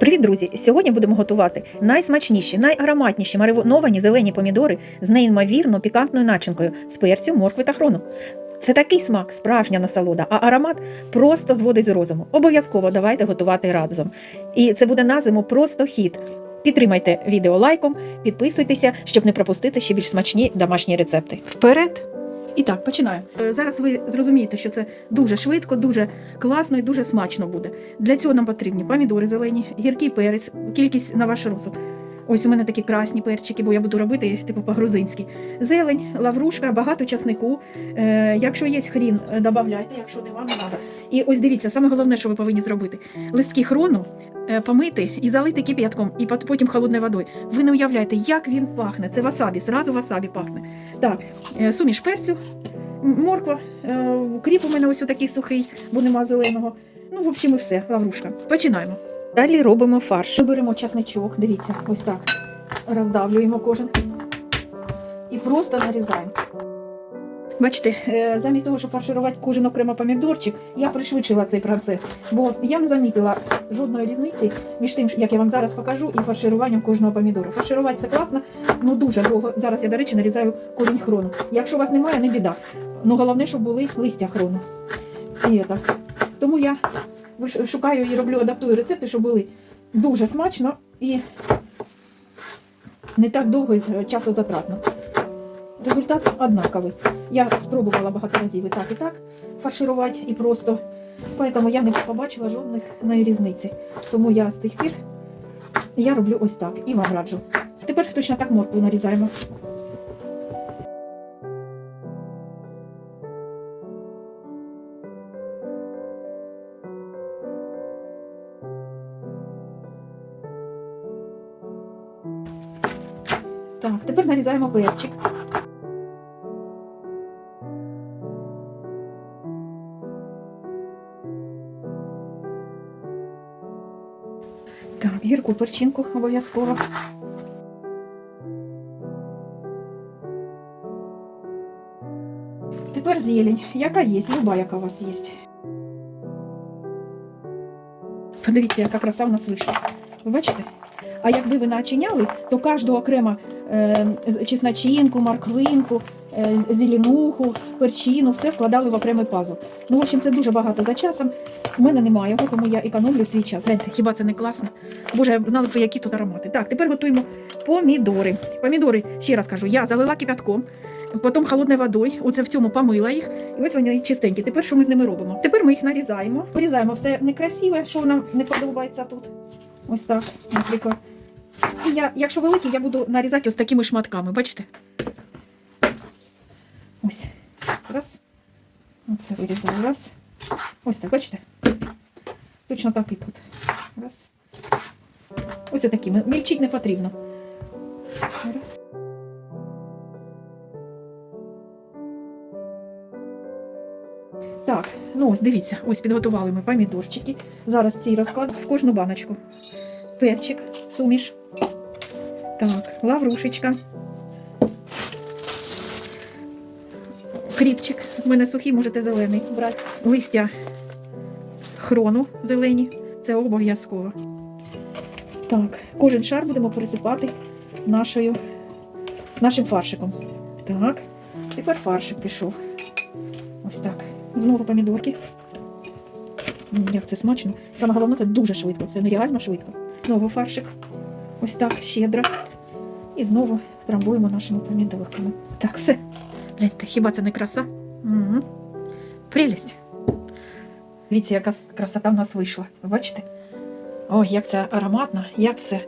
Привіт, друзі! Сьогодні будемо готувати найсмачніші, найароматніші мариновані зелені помідори з неймовірно пікантною начинкою з перцю, моркви та хрону. Це такий смак, справжня насолода, а аромат просто зводить з розуму. Обов'язково давайте готувати разом. І це буде на зиму просто хіт. Підтримайте відео лайком, підписуйтеся, щоб не пропустити ще більш смачні домашні рецепти. Вперед! І так, починаємо. Е, Зараз ви зрозумієте, що це дуже швидко, дуже класно і дуже смачно буде. Для цього нам потрібні помідори зелені, гіркий перець, кількість на ваш розсуд. Ось у мене такі красні перчики, бо я буду робити типу по-грузинськи. Зелень, лаврушка, багато часнику. Е, якщо є хрін, е, додавайте, якщо нема, не треба. І ось дивіться, саме головне, що ви повинні зробити: листки хрону помити і залити кип'ятком, і потім холодною водою. Ви не уявляєте, як він пахне. Це васабі, зразу васабі пахне. Так, е, суміш перцю, морква, е, кріп у мене ось такий сухий, бо нема зеленого. Ну, в общем, і все, лаврушка. Починаємо. Далі робимо фарш. Ми беремо часничок, дивіться, ось так. Роздавлюємо кожен. І просто нарізаємо. Бачите, е, замість того, щоб фарширувати кожен окремо помідорчик, я пришвидшила цей процес, бо я не замітила жодної різниці між тим, як я вам зараз покажу, і фаршируванням кожного помідора. Фарширувати це класно, ну дуже довго. Зараз я, до речі, нарізаю корінь хрону. Якщо у вас немає, не біда. Ну головне, щоб були листя хрону. І так. Тому я шукаю і роблю, адаптую рецепти, щоб були дуже смачно і не так довго і часу затратно. Результат однаковий. Я спробувала багато разів і так, і так фарширувати, і просто. Тому я не побачила жодних різниці. Тому я з тих пір я роблю ось так і вам раджу. Тепер точно так моркву нарізаємо. Так, тепер нарізаємо перчик. Так, гірку перчинку обов'язково. Тепер зелень. Яка є? Люба, яка у вас є. Подивіться, яка краса в нас вийшла. Ви бачите? А якби ви начиняли, то кожну окремо е, чесночинку, морквинку, зеленуху, перчину, все вкладали в окремий пазл. Ну, в общем, це дуже багато за часом. У мене немає його, тому я економлю свій час. Гляньте, хіба це не класно? Боже, знали б ви, які тут аромати. Так, тепер готуємо помідори. Помідори, ще раз кажу, я залила кипятком, потім холодною водою, оце в цьому помила їх, і ось вони чистенькі. Тепер що ми з ними робимо? Тепер ми їх нарізаємо. Порізаємо все некрасиве, що нам не подобається тут. Ось так, наприклад. І я, якщо великий, я буду нарізати ось такими шматками, бачите? Ось. Раз. Оце вирізаю. Раз. Ось так, бачите? Точно так і тут. Раз. Ось отакими. Мільчить не потрібно. Раз. Так, ну ось дивіться, ось підготували ми помідорчики. Зараз ці розклад в кожну баночку. Перчик, суміш. Так, лаврушечка. Кріпчик. У мене сухий, можете зелений брати. Листя хрону зелені. Це обов'язково. Так, кожен шар будемо пересипати нашою, нашим фаршиком. Так, тепер фаршик пішов. Ось так. Знову помідорки. Як це смачно. Саме головне, це дуже швидко. Це нереально швидко. Знову фаршик. Ось так, щедро. І знову трамбуємо нашими помідорками. Так, все. Гляньте, хіба це не краса? Угу. Прелість. Дивіться, яка красота в нас вийшла. Ви бачите? Ой, як це ароматно, як це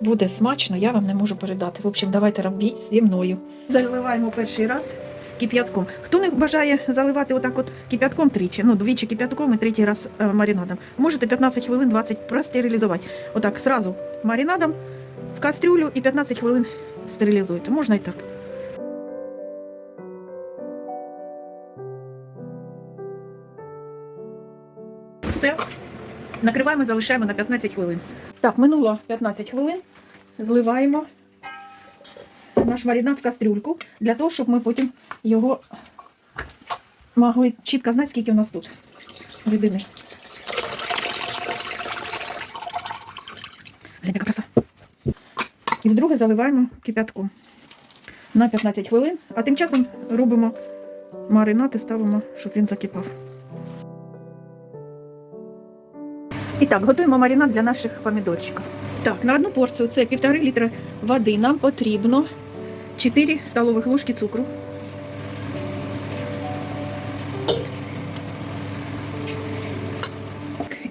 буде смачно, я вам не можу передати. В общем, давайте робіть зі мною. Заливаємо перший раз кип'ятком. Хто не бажає заливати отак от кип'ятком тричі, ну двічі кип'ятком і третій раз е, маринадом, можете 15 хвилин 20 простерилізувати. Отак, зразу маринадом в кастрюлю і 15 хвилин стерилізуйте. Можна і так. Накриваємо, залишаємо на 15 хвилин. Так, минуло 15 хвилин. Зливаємо наш маринад в кастрюльку для того, щоб ми потім його могли чітко знати, скільки у нас тут рідини. І вдруге заливаємо кипятком на 15 хвилин, а тим часом робимо маринад і ставимо, щоб він закипав. І так, готуємо маринад для наших помідорчиків. Так, на одну порцію це півтори літра води. Нам потрібно 4 столових ложки цукру.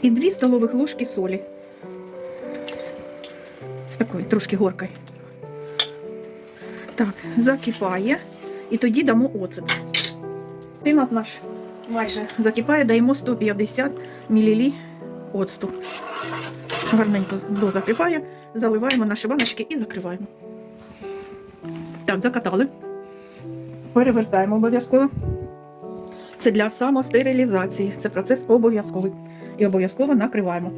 І 2 столових ложки солі. З такою трошки горкою. Так, закипає. І тоді дамо оцет. Пінат наш майже закипає, даємо 150 мл оцту. Гарненько дозакипає, заливаємо наші баночки і закриваємо. Так, закатали. Перевертаємо обов'язково. Це для самостерилізації. Це процес обов'язковий. І обов'язково накриваємо.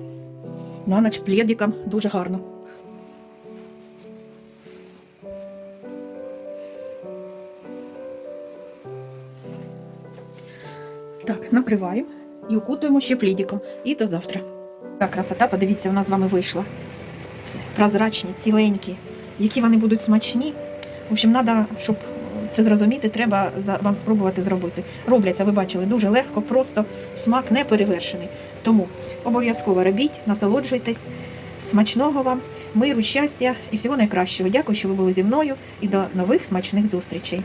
На ніч плєдиком дуже гарно. Так, накриваємо і укутуємо ще плідіком. І до завтра. Така красота, подивіться, нас з вами вийшла. Це прозрачні, ціленькі. Які вони будуть смачні. В общем, треба, щоб це зрозуміти, треба вам спробувати зробити. Робляться, ви бачили, дуже легко, просто смак не перевершений. Тому обов'язково робіть, насолоджуйтесь. Смачного вам, миру, щастя і всього найкращого. Дякую, що ви були зі мною і до нових смачних зустрічей.